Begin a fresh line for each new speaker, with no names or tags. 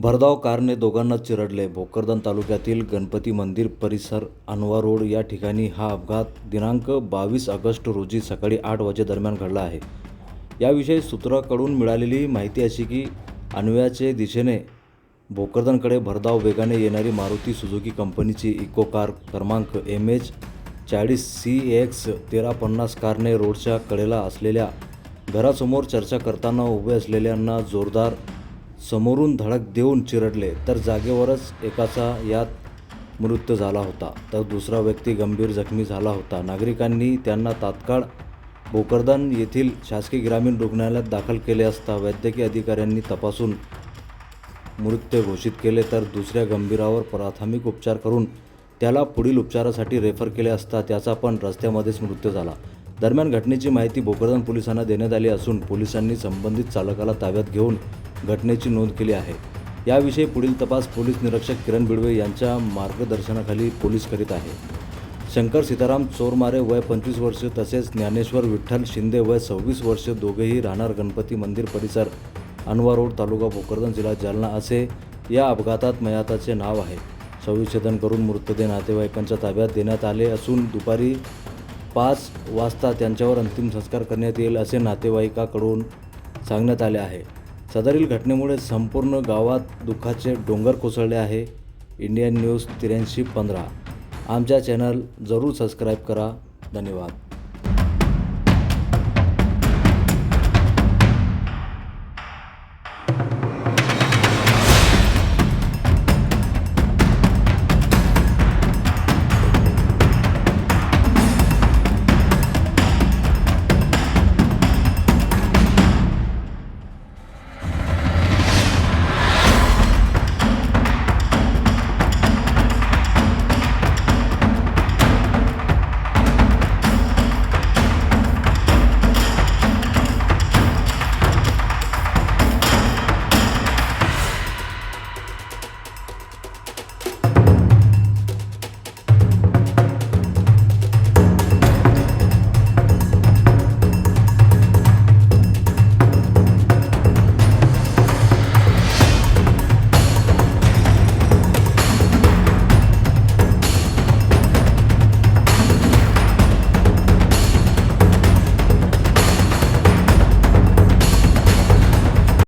भरधाव कारने दोघांना चिरडले. भोकरदन तालुक्यातील गणपती मंदिर परिसर अनवा रोड या ठिकाणी हा अपघात दिनांक बावीस ऑगस्ट रोजी सकाळी आठ वाजेदरम्यान घडला आहे. याविषयी सूत्राकडून मिळालेली माहिती अशी की अन्वयाचे दिशेने भोकरदनकडे भरधाव वेगाने येणारी मारुती सुझुकी कंपनीची इको कार क्रमांक एम एच चाळीस सी एक्स तेरा पन्नास कारने रोडच्या कडेला असलेल्या घरासमोर चर्चा करताना उभे असलेल्यांना जोरदार समोरून धडक देऊन चिरडले तर जागेवरच एकाचा यात मृत्यू झाला होता. तर दुसरा व्यक्ती गंभीर जखमी झाला होता. नागरिकांनी त्यांना तात्काळ भोकरदान येथील शासकीय ग्रामीण रुग्णालयात दाखल केले असता वैद्यकीय अधिकाऱ्यांनी तपासून मृत्यू घोषित केले. तर दुसऱ्या गंभीरावर प्राथमिक उपचार करून त्याला पुढील उपचारासाठी रेफर केले असता त्याचा पण रस्त्यामध्येच मृत्यू झाला. दरम्यान घटनेची माहिती भोकरदन पोलिसांना देण्यात आली असून पोलिसांनी संबंधित चालकाला ताब्यात घेऊन घटनेची नोंद केली आहे. याविषयी पुढील तपास पोलीस निरीक्षक किरण बिडवे यांच्या मार्गदर्शनाखाली पोलीस करीत आहे. शंकर सीताराम चोरमारे वय पंचवीस वर्ष तसेच ज्ञानेश्वर विठ्ठल शिंदे वय सव्वीस वर्ष दोघेही राहणार गणपती मंदिर परिसर अनवा रोड तालुका भोकरदन जिल्हा जालना असे या अपघातात मयाताचे नाव आहे. शवविच्छेदन करून मृतदेह नातेवाईकांच्या ताब्यात देण्यात आले असून दुपारी पाच वाजता त्यांच्यावर अंतिम संस्कार करण्यात येईल असे नातेवाईकाकडून सांगण्यात आले आहे. सदरील घटनेमुळे संपूर्ण गावात दुःखाचे डोंगर कोसळले आहे. इंडियन न्यूज त्र्याऐंशी पंधरा. आमच्या चॅनल जरूर सबस्क्राईब करा. धन्यवाद.